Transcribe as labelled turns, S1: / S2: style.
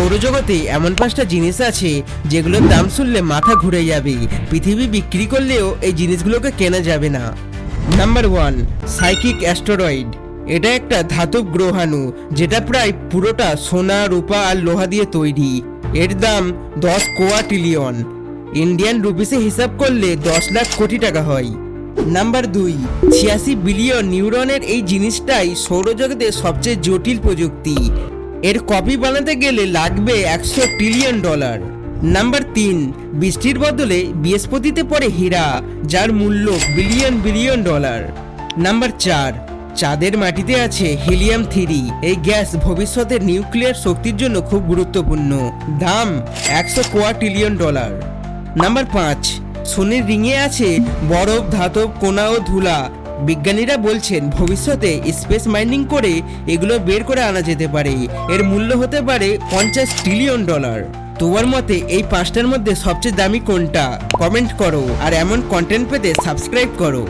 S1: সৌরজগতে এমন পাঁচটা জিনিস আছে যেগুলোর দাম শুনলে মাথা ঘুরে যাবে। পৃথিবী বিক্রি করলেও এই জিনিসগুলোকে কেনা যাবে না। নাম্বার ওয়ান সাইকিক অ্যাস্টেরয়েড এটা একটা ধাতব গ্রহাণু যেটা প্রায় পুরোটা সোনা, রূপা আর লোহা দিয়ে তৈরি। এর দাম দশ কোয়া ট্রিলিয়ন ইন্ডিয়ান রুপিসে হিসাব করলে দশ লাখ কোটি টাকা হয়। নাম্বার দুই, ছিয়াশি বিলিয়ন নিউরনের এই জিনিসটাই সৌরজগতের সবচেয়ে জটিল প্রযুক্তি। এর কপি বানাতে গেলে লাগবে একশো ট্রিলিয়ন ডলার নাম্বার তিন, বৃষ্টির বদলে বৃহস্পতিতে পড়ে হীরা, যার মূল্য বিলিয়ন বিলিয়ন ডলার নাম্বার চার, চাঁদের মাটিতে আছে হিলিয়াম থ্রি। এই গ্যাস ভবিষ্যতের নিউক্লিয়ার শক্তির জন্য খুব গুরুত্বপূর্ণ। দাম একশো কোয়া ট্রিলিয়ন ডলার নাম্বার পাঁচ শনির রিঙে আছে বরফ, ধাতব, কোনা ও ধুলা। বিজ্ঞানীরা বলছেন, ভবিষ্যতে স্পেস মাইনিং করে এগুলো বের করে আনা যেতে পারে। এর মূল্য হতে পারে পঞ্চাশ ট্রিলিয়ন ডলার। তোমার মতে এই পাঁচটার মধ্যে সবচেয়ে দামি কোনটা? কমেন্ট করো, আর এমন কন্টেন্ট পেতে সাবস্ক্রাইব করো।